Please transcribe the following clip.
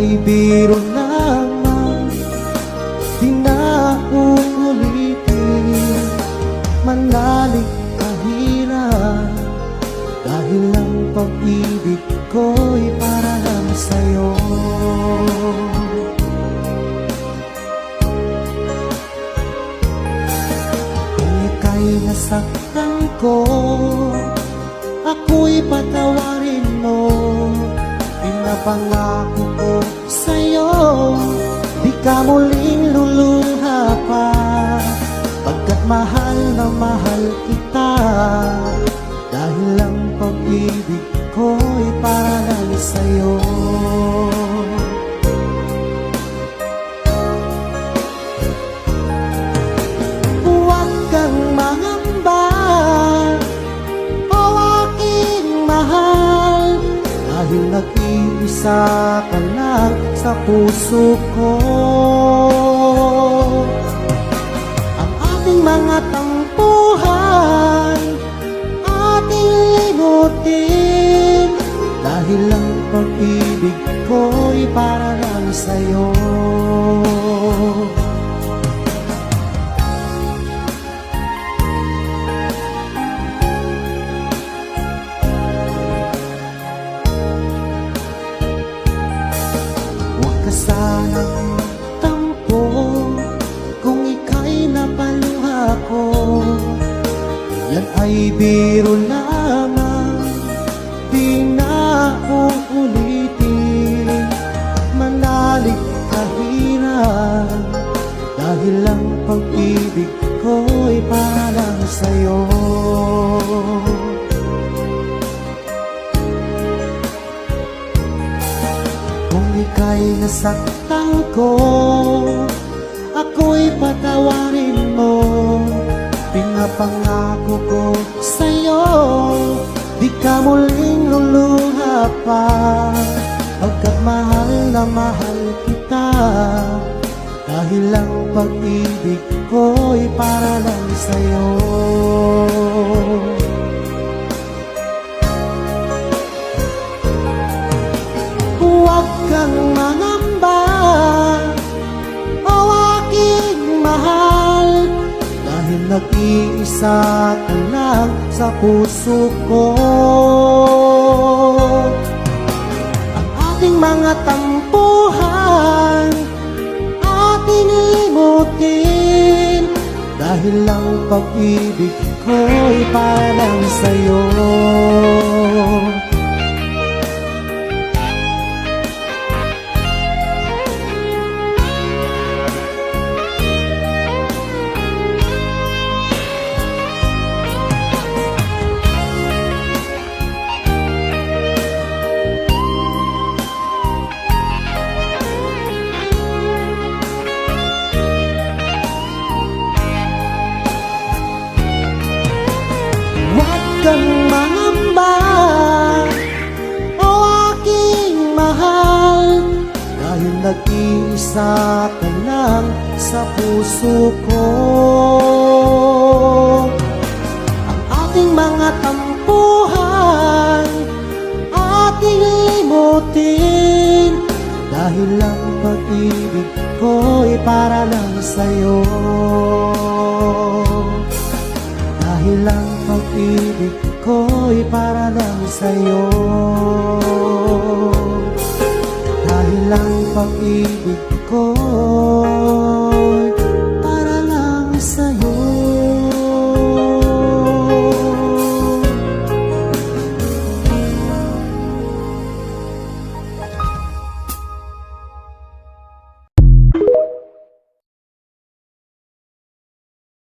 ay biro lamang Di na uulitin Manalig kahirap Dahil ang pag-ibig ko'y para lang sa'yo. Kung ika'y nasaktan ko Ako'y patawarin mo. Pinapangako ko sa'yo. Di ka muling luluha pa. Pagkat mahal na mahal kita Dahil ang pag-ibig ko'y para lang sa'yo Dahil nag-iisa ka lang sa puso ko. Ang ating mga tampuhan ka tampo. Kung ika'y napaluha ko Yan ay biro lamang. Di na uulitin Manalig kahirap Dahil ang pag-ibig nasaktan ko. Ako'y patawarin mo. Pinapangako ko sa'yo. Di ka muling luluha pa. Pagkat mahal na mahal kita. Dahil ang pag-ibig ko'y para lang sa'yo nag-iisa ka lang sa puso ko. Ang ating mga tampuhan Ating limutin Dahil ang pag-ibig ko'y para lang sa'yo kang mangamba. O aking mahal Dahil nag-iisa ka lang sa puso ko. Ang ating mga tampuhan Ating limutin Dahil ang pag-ibig ko'y para lang sa'yo. Dahil ang pag-ibig ko'y para lang sa'yo. Dahil ang pag-ibig